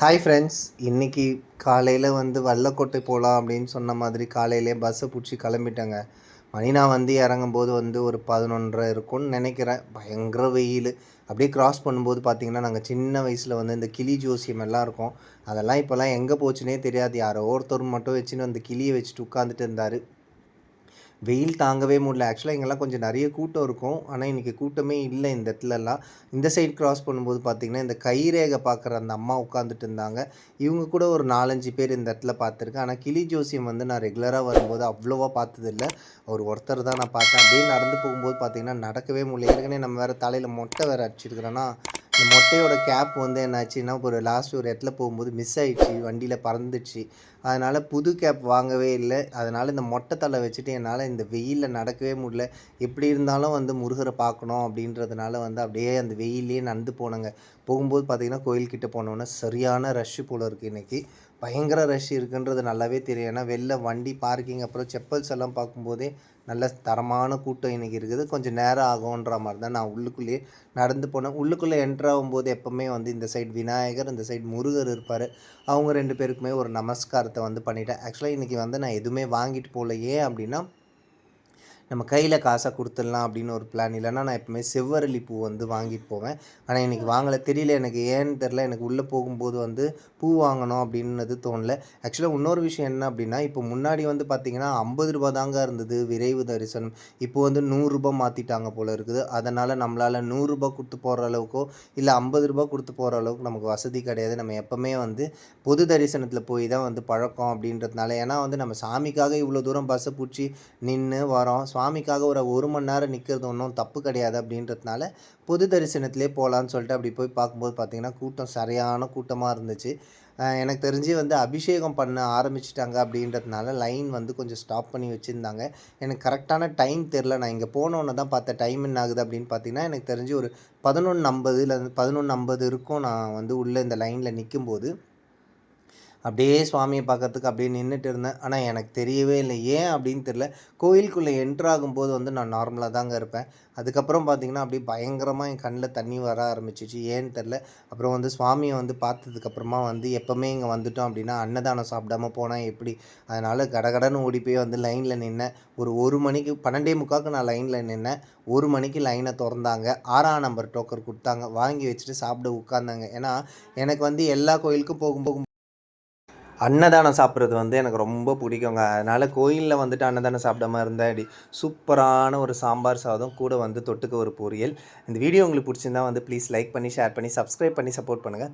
Hi friends இன்னைக்கு காலையில் வந்து வல்லக்கோட்டை போகலாம் அப்படின்னு சொன்ன மாதிரி காலையிலே பஸ்ஸை பிடிச்சி கிளம்பிட்டேங்க. மணி நான் வந்து இறங்கும்போது வந்து ஒரு பதினொன்றரை இருக்கும்னு நினைக்கிறேன். பயங்கர வெயில். அப்படியே கிராஸ் பண்ணும்போது பார்த்தீங்கன்னா நாங்கள் சின்ன வயசில் வந்து இந்த கிளி ஜோசியம் எல்லாம் இருக்கும். அதெல்லாம் இப்போல்லாம் எங்கே போச்சுனே தெரியாது. யாரோ ஒருத்தர் மட்டும் வச்சுன்னு அந்த கிளியை வச்சுட்டு உட்காந்துட்டு இருந்தார். வெயில் தாங்கவே முடியல. ஆக்சுவலாக இங்கெல்லாம் கொஞ்சம் நிறைய கூட்டம் இருக்கும். ஆனால் இன்றைக்கி கூட்டமே இல்லை இந்த இடத்துலலாம். இந்த சைடு கிராஸ் பண்ணும்போது பார்த்திங்கன்னா இந்த கைரேகை பார்க்குற அந்த அம்மா உட்காந்துட்டு இருந்தாங்க. இவங்க கூட ஒரு நாலஞ்சு பேர் இந்த இடத்துல பார்த்துருக்கேன். ஆனால் கிளி ஜோசியம் வந்து நான் ரெகுலராக வரும்போது அவ்வளோவா பார்த்ததில்ல. ஒரு ஒருத்தர் தான் நான் பார்த்தேன். அப்படியே நடந்து போகும்போது பார்த்திங்கன்னா நடக்கவே முடியல. ஏற்கனவே நம்ம வேறு தலையில் மொட்டை வேறு அடிச்சிருக்கிறோன்னா இந்த மொட்டையோட கேப் வந்து என்னாச்சுன்னா ஒரு லாஸ்ட் ஒரு இடத்துல போகும்போது மிஸ் ஆயிடுச்சு வண்டியில் பறந்துச்சு அதனால் புது கேப் வாங்கவே இல்லை. அதனால் இந்த மொட்டை தலை வச்சுட்டு என்னால் இந்த வெயிலில் நடக்கவே முடியல. எப்படி இருந்தாலும் வந்து முருகரை பார்க்கணும் அப்படின்றதுனால வந்து அப்படியே அந்த வெயிலே நடந்து போனேங்க. போகும்போது பார்த்திங்கன்னா கோயில்கிட்ட போனோன்னே சரியான ரஷ்ஷு போல் இருக்குது இன்றைக்கி பயங்கர ரஷ் இருக்குன்றது நல்லாவே தெரியும். ஏன்னா வெளில வண்டி பார்க்கிங் அப்புறம் செப்பல்ஸ் எல்லாம் பார்க்கும்போதே நல்ல தரமான கூட்டம் இன்றைக்கி இருக்குது. கொஞ்சம் நேரம் ஆகுன்ற மாதிரி தான் நான் உள்ளுக்குள்ளேயே நடந்து போனேன். உள்ளுக்குள்ளே என்ட்ரு ஆகும்போது எப்போவுமே வந்து இந்த சைடு விநாயகர் இந்த சைடு முருகர் இருப்பார். அவங்க ரெண்டு பேருக்குமே ஒரு நமஸ்காரத்தை வந்து பண்ணிட்டேன். ஆக்சுவலாக இன்றைக்கி வந்து நான் எதுவுமே வாங்கிட்டு போகல ஏன் அப்படின்னா நம்ம கையில் காசை கொடுத்துடலாம் அப்படின்னு ஒரு பிளான் இல்லைன்னா நான் எப்பவுமே செவ்வரளி பூ வந்து வாங்கிட்டு போவேன். ஆனால் இன்றைக்கி வாங்கலை தெரியல எனக்கு ஏன்னு தெரில எனக்கு உள்ளே போகும்போது வந்து பூ வாங்கணும் அப்படின்னது தோணல. ஆக்சுவலாக இன்னொரு விஷயம் என்ன அப்படின்னா இப்போ முன்னாடி வந்து பார்த்திங்கன்னா ஐம்பது ரூபா தாங்க இருந்தது விரைவு தரிசனம். இப்போ வந்து நூறுரூபா மாற்றிட்டாங்க போல் இருக்குது. அதனால் நம்மளால் நூறுரூபா கொடுத்து போகிற அளவுக்கோ இல்லை ஐம்பது ரூபா கொடுத்து போகிற அளவுக்கு நமக்கு வசதி கிடையாது. நம்ம எப்போவுமே வந்து பொது தரிசனத்தில் போய் தான் வந்து பழக்கம் அப்படின்றதுனால ஏன்னா வந்து நம்ம சாமிக்காக இவ்வளோ தூரம் பஸ்ஸை பிடிச்சி நின்று வரோம். சுவாமிக்காக ஒரு ஒரு மணி நேரம் நிற்கிறது ஒன்றும் தப்பு கிடையாது அப்படின்றதுனால பொது தரிசனத்திலே போகலான்னு சொல்லிட்டு அப்படி போய் பார்க்கும்போது பார்த்திங்கன்னா கூட்டம் சரியான கூட்டமாக இருந்துச்சு. எனக்கு தெரிஞ்சு வந்து அபிஷேகம் பண்ண ஆரம்பிச்சிட்டாங்க அப்படின்றதுனால லைன் வந்து கொஞ்சம் ஸ்டாப் பண்ணி வச்சுருந்தாங்க. எனக்கு கரெக்டான டைம் தெரில நான் இங்கே போனோன்னு தான் பார்த்த டைம் என்ன ஆகுது அப்படின்னு பார்த்தீங்கன்னா எனக்கு தெரிஞ்சு ஒரு பதினொன்று ஐம்பது இல்லை பதினொன்று ஐம்பது இருக்கும் நான் வந்து உள்ளே இந்த லைனில் நிற்கும்போது அப்படியே சுவாமியை பார்க்கறதுக்கு அப்படியே நின்றுட்டு இருந்தேன். ஆனால் எனக்கு தெரியவே இல்லை. ஏன் அப்படின்னு தெரில கோயிலுக்குள்ளே என்ட்ராகும் போது வந்து நான் நார்மலாக தாங்க இருப்பேன். அதுக்கப்புறம் பார்த்திங்கன்னா அப்படியே பயங்கரமாக என் கண்ணில் தண்ணி வர ஆரம்பிச்சிச்சு. ஏன்னு தெரில அப்புறம் வந்து சுவாமியை வந்து பார்த்ததுக்கப்புறமா வந்து எப்போவுமே இங்கே வந்துட்டோம் அப்படின்னா அன்னதானம் சாப்பிடாம போனால் எப்படி? அதனால் கடகடன்னு ஓடி போய் வந்து லைனில் நின்னேன். ஒரு ஒரு மணிக்கு பன்னெண்டே முக்காவுக்கு நான் லைனில் நின்னேன். ஒரு மணிக்கு லைனை திறந்தாங்க. ஆறாம் நம்பர் டோக்கர் கொடுத்தாங்க. வாங்கி வச்சுட்டு சாப்பிட உட்காந்தாங்க ஏன்னா எனக்கு வந்து எல்லா கோயிலுக்கும் போகும்போது அன்னதானம் சாப்பிட்றது வந்து எனக்கு ரொம்ப பிடிக்குங்க. அதனால் கோயிலில் வந்துட்டு அன்னதானம் சாப்பிடாம இருந்தால் அப்படி சூப்பரான ஒரு சாம்பார் சாதம் கூட வந்து தொட்டுக்க ஒரு பொரியல். இந்த வீடியோ உங்களுக்கு பிடிச்சிருந்தா வந்து ப்ளீஸ் லைக் பண்ணி ஷேர் பண்ணி சப்ஸ்கிரைப் பண்ணி சப்போர்ட் பண்ணுங்கள்